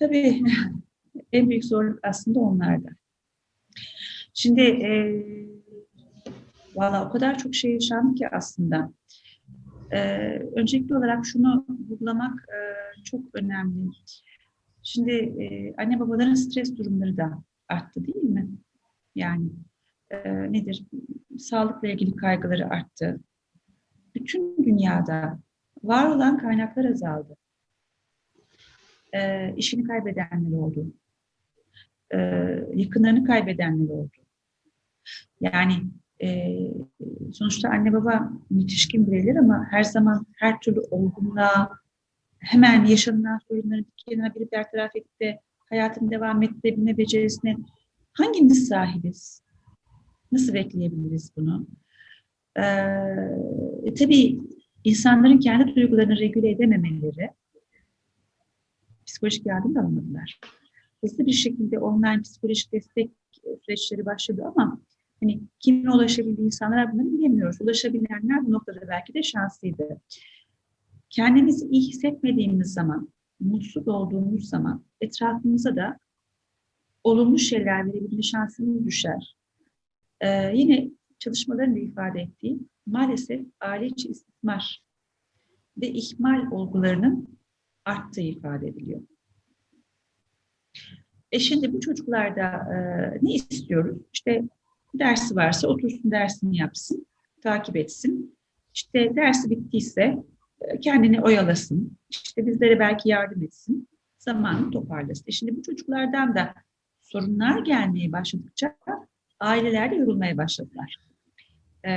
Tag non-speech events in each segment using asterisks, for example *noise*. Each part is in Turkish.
Tabii *laughs* en büyük zorluk aslında onlarda. Şimdi e, valla o kadar çok şey yaşandı ki aslında. E, öncelikli olarak şunu vurgulamak e, çok önemli. Şimdi e, anne babaların stres durumları da arttı değil mi? Yani e, nedir? Sağlıkla ilgili kaygıları arttı. Bütün dünyada var olan kaynaklar azaldı. E, işini kaybedenler oldu. E, yakınlarını kaybedenler oldu. Yani e, sonuçta anne baba yetişkin bireyler ama her zaman her türlü olgunluğa, hemen yaşanılan sorunları bir kenara bir bertaraf edip de hayatını devam ettirebilme becerisine hangimiz sahibiz? Nasıl bekleyebiliriz bunu? Ee, tabii insanların kendi duygularını regüle edememeleri psikolojik yardım da almadılar. Hızlı bir şekilde online psikolojik destek süreçleri başladı ama hani kimin ulaşabildiği insanlar bunları bilemiyoruz. Ulaşabilenler bu noktada belki de şanslıydı. Kendimizi iyi hissetmediğimiz zaman, mutsuz olduğumuz zaman etrafımıza da olumlu şeyler verebilme şansımız düşer. Ee, yine çalışmaların da ifade ettiği maalesef aile içi istismar ve ihmal olgularının arttığı ifade ediliyor. E şimdi bu çocuklarda e, ne istiyoruz? İşte dersi varsa otursun dersini yapsın, takip etsin. İşte dersi bittiyse e, kendini oyalasın. İşte bizlere belki yardım etsin. Zamanını toparlasın. E şimdi bu çocuklardan da sorunlar gelmeye başladıkça aileler de yorulmaya başladılar. E,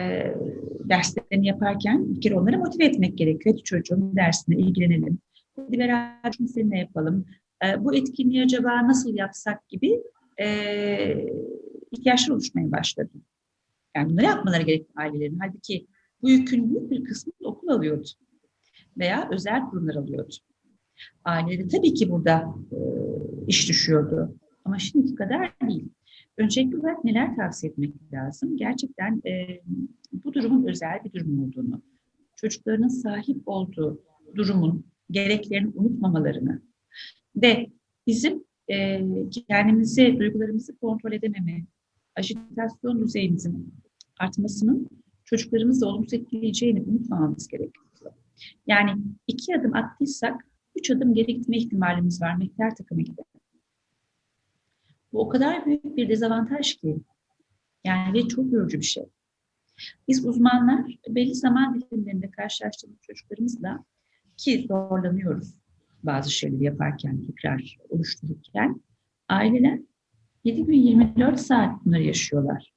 derslerini yaparken bir kere onları motive etmek gerekiyor. Hadi çocuğun dersine ilgilenelim. Hadi beraber seninle yapalım. E, bu etkinliği acaba nasıl yapsak gibi e, ihtiyaçlar oluşmaya başladı. Yani bunları yapmaları gerekli ailelerin. Halbuki bu yükün büyük bir kısmı okul alıyordu. Veya özel kurumlar alıyordu. Aileleri tabii ki burada e, iş düşüyordu. Ama şimdiki kadar değil. Öncelikli olarak neler tavsiye etmek lazım? Gerçekten e, bu durumun özel bir durum olduğunu, çocuklarının sahip olduğu durumun gereklerini unutmamalarını ve bizim e, kendimizi, duygularımızı kontrol edememe, ajitasyon düzeyimizin artmasının çocuklarımızı olumsuz etkileyeceğini unutmamamız gerekiyor. Yani iki adım attıysak üç adım geri gitme ihtimalimiz var mehter takımı gibi. Bu o kadar büyük bir dezavantaj ki. Yani ve çok yorucu bir şey. Biz uzmanlar belli zaman dilimlerinde karşılaştığımız çocuklarımızla ki zorlanıyoruz bazı şeyleri yaparken, tekrar oluştururken aileler 7 gün 24 saat bunları yaşıyorlar.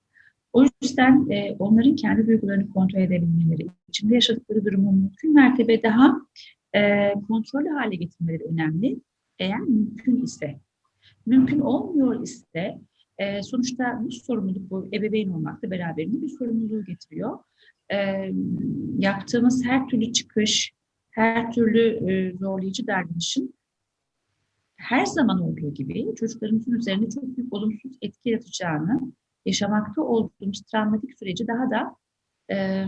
O yüzden e, onların kendi duygularını kontrol edebilmeleri, içinde yaşadıkları durumu mümkün mertebe daha e, kontrollü hale getirmeleri önemli. Eğer mümkün ise. Mümkün olmuyor ise e, sonuçta bu sorumluluk bu ebeveyn olmakla beraberinde bir sorumluluğu getiriyor. E, yaptığımız her türlü çıkış, her türlü e, zorlayıcı davranışın her zaman olduğu gibi çocuklarımızın üzerinde çok büyük olumsuz etki yaratacağını, yaşamakta olduğumuz travmatik süreci daha da e,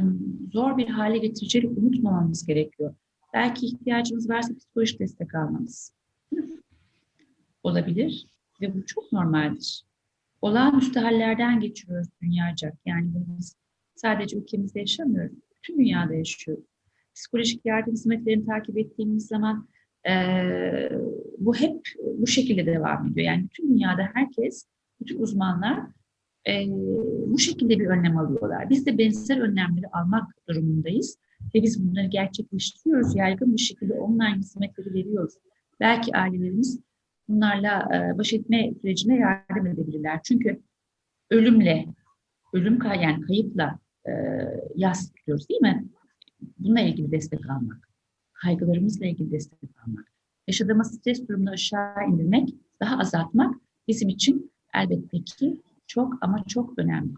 zor bir hale getireceğini unutmamamız gerekiyor. Belki ihtiyacımız varsa psikolojik destek almamız olabilir ve bu çok normaldir. Olağanüstü hallerden geçiriyoruz dünyaca. Yani biz sadece ülkemizde yaşamıyoruz. Bütün dünyada yaşıyoruz. Psikolojik yardım hizmetlerini takip ettiğimiz zaman e, bu hep bu şekilde devam ediyor. Yani bütün dünyada herkes, bütün uzmanlar e, bu şekilde bir önlem alıyorlar. Biz de benzer önlemleri almak durumundayız. Ve biz bunları gerçekleştiriyoruz. Yaygın bir şekilde online hizmetleri veriyoruz. Belki ailelerimiz bunlarla e, baş etme sürecine yardım edebilirler. Çünkü ölümle, ölüm yani kayıpla e, yas tutuyoruz değil mi? Bununla ilgili destek almak, kaygılarımızla ilgili destek almak, yaşadığımız stres durumunu aşağı indirmek, daha azaltmak bizim için elbette ki çok ama çok önemli.